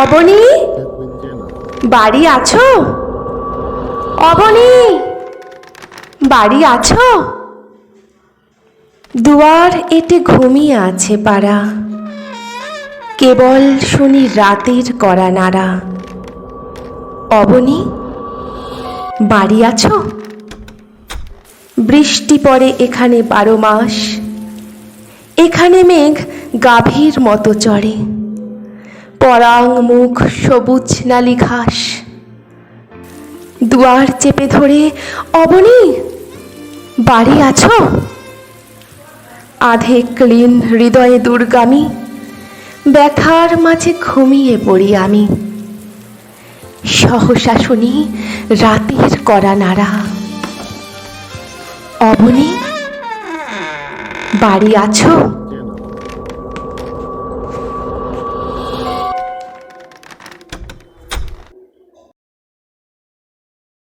অবনী? বাড়ি আছো? অবনী? বাড়ি আছো? দুয়ার এটে ঘুমিয়ে আছে পাড়া। কেবল শুনি রাতের করা নাড়া। অবনী? বাড়ি আছো? বৃষ্টি পড়ে এখানে বারো মাস। এখানে মেঘ গাভীর মতো চড়ে। পরাং মুখ সবুজ নালি ঘাস দুয়ার চেপে ধরে, অবনী, বাড়ি আছো? আধে ক্লিন হৃদয়ে দুর্গামী, ব্যথার মাঝে ঘুমিয়ে পড়ি আমি। সহসা শুনি রাতের করা নাড়া। অবনী, বাড়ি আছো?